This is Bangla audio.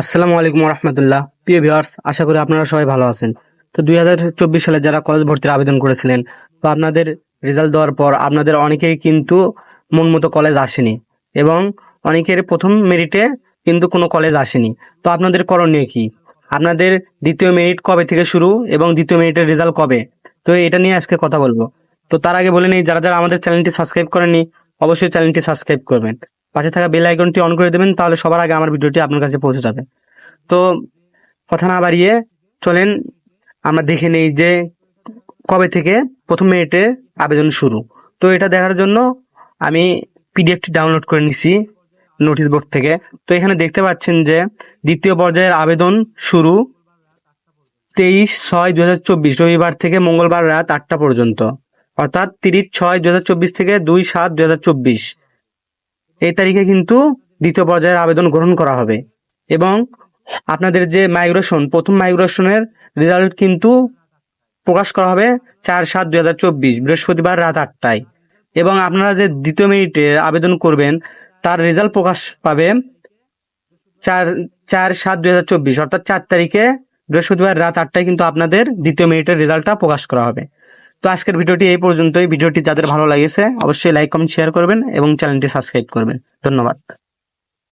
আসসালামু আলাইকুম রহমতুল্লাহ প্রিয় ভিউয়ার্স, আশা করি আপনারা সবাই ভালো আছেন। তো দুই হাজার চব্বিশ সালে যারা কলেজ ভর্তির আবেদন করেছিলেন, তো আপনাদের রেজাল্ট দেওয়ার পর আপনাদের অনেকেই কিন্তু মন মতো কলেজ আসেনি এবং অনেকের প্রথম মেরিটে কিন্তু কোনো কলেজ আসেনি। তো আপনাদের করণীয় কি? আপনাদের দ্বিতীয় মেরিট কবে থেকে শুরু এবং দ্বিতীয় মেরিটের রেজাল্ট কবে? তো এটা নিয়ে আজকে কথা বলব। তো তার আগে বলে নিই, যারা যারা আমাদের চ্যানেলটি সাবস্ক্রাইব করেনি অবশ্যই চ্যানেলটি সাবস্ক্রাইব করবেন। পাশে থাকা বেল আইকনটি অন করে দেবেন, তাহলে সবার আগে আমার ভিডিওটি আপনার কাছে পৌঁছে যাবে। তো কথা না বাড়িয়ে চলেন, আমরা দেখে নেই যে কবে থেকে প্রথম মিনিটে আবেদন শুরু। তো এটা দেখার জন্য আমি পিডিএফটি ডাউনলোড করে নিছি নোটিশ বোর্ড থেকে। তো এখানে দেখতে পাচ্ছেন যে দ্বিতীয় পর্যায়ের আবেদন শুরু তেইশ ছয় দু হাজার চব্বিশ, রবিবার থেকে মঙ্গলবার রাত আটটা পর্যন্ত। অর্থাৎ তিরিশ ছয় দু থেকে দুই সাত দু এই তারিখে কিন্তু দ্বিতীয় পর্যায়ের আবেদন গ্রহণ করা হবে। এবং আপনাদের যে মাইগ্রেশন প্রথম মাইগ্রেশনের রেজাল্ট কিন্তু প্রকাশ করা হবে চার সাত দুই হাজার চব্বিশ, বৃহস্পতিবার রাত আটটায়। এবং আপনারা যে দ্বিতীয় মিনিটে আবেদন করবেন, তার রেজাল্ট প্রকাশ পাবে চার চার সাত দুই হাজার চব্বিশ, অর্থাৎ চার তারিখে বৃহস্পতিবার রাত আটটায় কিন্তু আপনাদের দ্বিতীয় মিনিটের রেজাল্টটা প্রকাশ করা হবে। তো আজকের ভিডিওটি এই পর্যন্তই। ভিডিওটি যাদের ভালো লাগেছে, অবশ্যই লাইক কমেন্ট শেয়ার করবেন এবং চ্যানেলটি সাবস্ক্রাইব করবেন। ধন্যবাদ।